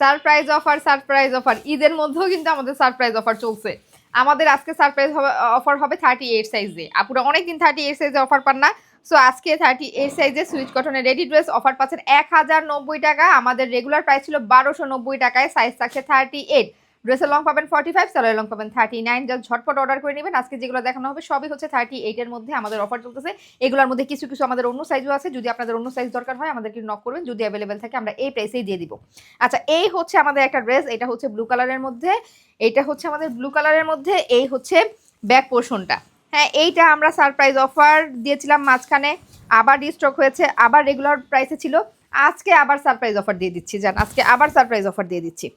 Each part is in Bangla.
Surprise offer surprise offer. ঈদের মধ্যেও কিন্তু আমাদের সারপ্রাইজ অফার চলছে। আমাদের আজকে সারপ্রাইজ অফার হবে থার্টি এইট সাইজে আপুরা অনেকদিন থার্টি এইট সাইজে অফার পান না। সো আজকে থার্টি এইট সাইজে সুইচ কটনের রেডি ড্রেস অফার পাচ্ছেন এক হাজার নব্বই টাকা। আমাদের রেগুলার প্রাইস ছিল বারোশো নব্বই টাকায় সাইজ থাকছে থার্টি এইট ড্রেসের লং পাবেন ফর্টি ফাইভ সালোয়ার লং পাবেন থার্টি নাইন জাস্ট ঝটপট অর্ডার করে নেবেন। আজকে যেগুলো দেখানো হবে, সবই হচ্ছে থার্টি এইটের মধ্যে আমাদের অফার চলতেছে। এগুলোর মধ্যে কিছু কিছু আমাদের অন্য সাইজও আছে। যদি আপনাদের অন্য সাইজ দরকার হয়, আমাদেরকে নক করবেন। যদি অ্যাভেলেবেল থাকে, আমরা এই প্রাইসেই দিয়ে দিব। আচ্ছা এই হচ্ছে আমাদের একটা ড্রেস এটা হচ্ছে ব্লু কালারের মধ্যে। এইটা হচ্ছে আমাদের ব্লু কালারের মধ্যে। এই হচ্ছে ব্যাক পোর্শনটা হ্যাঁ এইটা আমরা সারপ্রাইজ অফার দিয়েছিলাম মাঝখানে। আবার রিস্টক হয়েছে। আবার রেগুলার প্রাইসে ছিল। আজকে আবার সারপ্রাইজ অফার দিয়ে দিচ্ছি। জান, আজকে আবার সারপ্রাইজ অফার দিয়ে দিচ্ছি।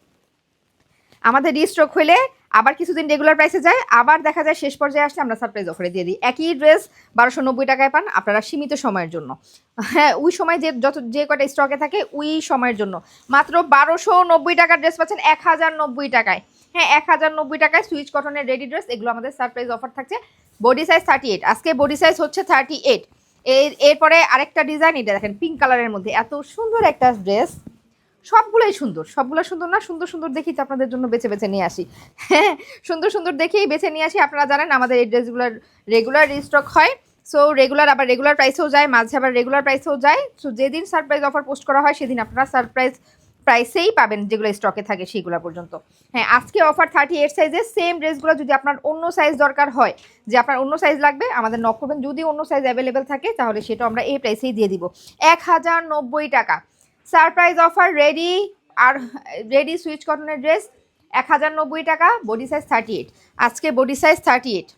আমাদের রিস্টক হলে আবার কিছুদিন রেগুলার প্রাইসে যায়, আবার দেখা যায় শেষ পর্যায়ে আসলে আমরা সারপ্রাইজ অফারে দিয়ে দিই। একই ড্রেস বারোশো নব্বই টাকায় পান আপনারা সীমিত সময়ের জন্য। হ্যাঁ ওই সময় যে যত, যে কটা স্টকে থাকে ওই সময়ের জন্য। মাত্র বারোশো নব্বই টাকার ড্রেস পাচ্ছেন এক হাজার নব্বই টাকায়। হ্যাঁ এক হাজার নব্বই টাকায় সুইচ কটনের রেডি ড্রেস এগুলো আমাদের সারপ্রাইজ অফার থাকছে। বডি সাইজ থার্টি এইট আজকে বডি সাইজ হচ্ছে থার্টি এইট এর, এরপরে আরেকটা ডিজাইন এটা দেখেন পিঙ্ক কালারের মধ্যে। এত সুন্দর একটা ড্রেস সবগুলোই সুন্দর, সবগুলো সুন্দর না, সুন্দর সুন্দর দেখি তো আপনাদের জন্য বেছে বেছে নিয়ে আসি। হ্যাঁ সুন্দর সুন্দর দেখেই বেছে নিয়ে আসি। আপনারা জানেন আমাদের এই ড্রেসগুলোর রেগুলার রিস্টক হয়। সো রেগুলার আবার রেগুলার প্রাইসেও যায়, মাঝে আবার রেগুলার প্রাইসেও যায়। সো যেদিন সারপ্রাইজ অফার পোস্ট করা হয়, সেদিন আপনারা সারপ্রাইজ প্রাইসেই পাবেন যেগুলো স্টকে থাকে সেইগুলো পর্যন্ত। হ্যাঁ আজকে অফার থার্টি এইট সাইজের সেম ড্রেসগুলো যদি আপনার অন্য সাইজ দরকার হয়, যে আপনার অন্য সাইজ লাগবে, আমাদের নক করবেন। যদি অন্য সাইজ অ্যাভেলেবেল থাকে, তাহলে সেটা আমরা এই প্রাইসেই দিয়ে দিব। এক হাজার নব্বই টাকা। সারপ্রাইজ অফার রেডি আর রেডি সুইচ কটনের ড্রেস এক হাজার নব্বই টাকা বডি সাইজ থার্টি এইট আজকে বডি সাইজ থার্টি এইট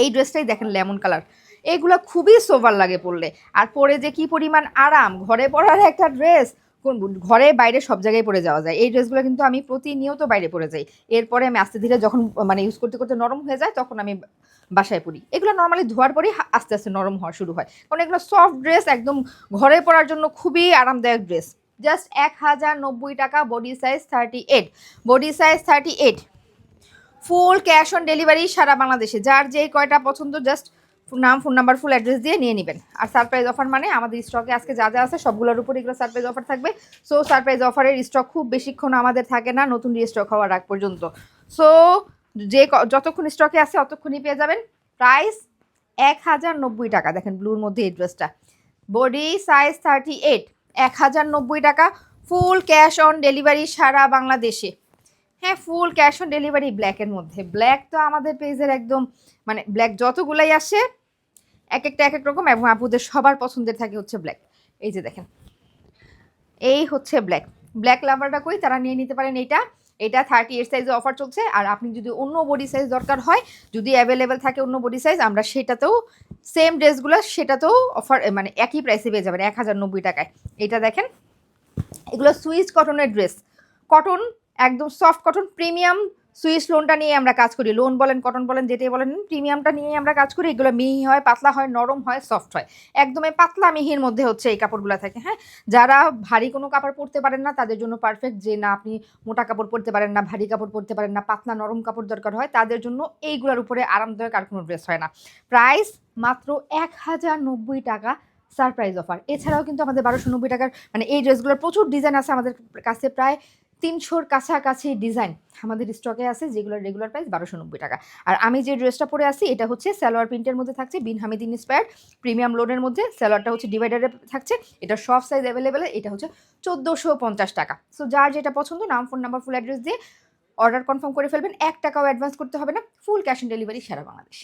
এই ড্রেসটাই দেখেন লেমন কালার এইগুলো খুবই সোভার লাগে পরলে। আর পরে যে কি পরিমাণ আরাম, ঘরে পরার একটা ড্রেস কোন ঘরে বাইরে সব জায়গায় পরে যাওয়া যায়। এই ড্রেসগুলো কিন্তু আমি প্রতিনিয়ত বাইরে পরে যাই। এরপরে আমি আস্তে ধীরে যখন মানে ইউজ করতে করতে নরম হয়ে যায়, তখন আমি বাসায় পরি এগুলো নর্মালি ধোয়ার পরেই আস্তে আস্তে নরম হওয়া শুরু হয়। কারণ এগুলো সফট ড্রেস একদম ঘরে পরার জন্য খুবই আরামদায়ক ড্রেস জাস্ট এক হাজার নব্বই টাকা body size thirty eight body size thirty eight full cash on delivery সারা বাংলাদেশে। যার যেই কয়টা পছন্দ জাস্ট নাম, ফোন নাম্বার ফুল অ্যাড্রেস দিয়ে নিয়ে নেবেন। আর সারপ্রাইজ অফার মানে আমাদের স্টকে আজকে যা যা আছে, সবগুলোর উপর এগুলো সারপ্রাইজ অফার থাকবে। সো সারপ্রাইজ অফারের স্টক খুব বেশিক্ষণ আমাদের থাকে না, নতুন রিস্টক হওয়ার আগ পর্যন্ত। সো যে যতক্ষণ স্টকে আছে, অতক্ষণই পেয়ে যাবেন। প্রাইস এক হাজার নব্বই টাকা। দেখেন ব্লুর মধ্যে এই ড্রেসটা বডি সাইজ থার্টি এইট এক হাজার নব্বই টাকা। ফুল ক্যাশ অন ডেলিভারি সারা বাংলাদেশে। হ্যাঁ ফুল ক্যাশ অন ডেলিভারি ব্ল্যাকের মধ্যে। ব্ল্যাক তো আমাদের পেজের একদম মানে ব্ল্যাক যতগুলাই আসে এক একটা এক এক রকম এবং আপুদের সবার পছন্দের থাকে হচ্ছে ব্ল্যাক এই যে দেখেন, এই হচ্ছে ব্ল্যাক ব্ল্যাক লাভারটা কই? তারা নিয়ে নিতে পারেন এইটা এটা থার্টি এইট সাইজে অফার চলছে। আর আপনি যদি অন্য বডি সাইজ দরকার হয়, যদি অ্যাভেলেবেল থাকে অন্য বডি সাইজ আমরা সেটাতেও সেম ড্রেসগুলো সেটাতেও অফার মানে একই প্রাইসে পেয়ে যাবেন, এক হাজার নব্বই টাকায়। এটা দেখেন, এগুলো সুইচ কটনের ড্রেস কটন একদম সফট কটন প্রিমিয়াম সুইচ লোনটা নিয়ে আমরা কাজ করি। লোন বলেন কটন বলেন, যেটাই বলেন প্রিমিয়ামটা নিয়ে আমরা কাজ করি। এগুলো মিহি হয়, পাতলা হয়, নরম হয় সফট হয়। একদমই পাতলা মিহির মধ্যে হচ্ছে এই কাপড়গুলো থাকে হ্যাঁ? যারা ভারী কোনো কাপড় পরতে পারেন না, তাদের জন্য পারফেক্ট যে না আপনি মোটা কাপড় পরতে পারেন না, ভারী কাপড় পরতে পারেন না, পাতলা নরম কাপড় দরকার হয়, তাদের জন্য এইগুলোর উপরে আরামদায়ক আর কোনো ড্রেস হয় না। প্রাইস মাত্র এক হাজার নব্বই টাকা সারপ্রাইজ অফার এছাড়াও কিন্তু আমাদের বারোশো নব্বই টাকার মানে এই ড্রেসগুলোর প্রচুর ডিজাইন আছে আমাদের কাছে। প্রায় তিনশোর কাছাকাছি ডিজাইন আমাদের স্টকে আছে, যেগুলোর রেগুলার প্রাইস বারোশো নব্বই টাকা। আর আমি যে ড্রেসটা পরে আছি, এটা হচ্ছে সালোয়ার প্রিন্টের মধ্যে থাকছে, বিন হামিদ ইন্সপায়ার্ড প্রিমিয়াম লোনের মধ্যে, সালোয়ারটা হচ্ছে ডিভাইডারে থাকছে, এটা সব সাইজ অ্যাভেলেবেল এটা হচ্ছে চোদ্দোশো পঞ্চাশ টাকা। সো যার যেটা পছন্দ, নাম ফোন নাম্বার ফুল অ্যাড্রেস দিয়ে অর্ডার কনফার্ম করে ফেলবেন, এক টাকাও অ্যাডভান্স করতে হবে না ফুল ক্যাশ অন ডেলিভারি সারা বাংলাদেশ।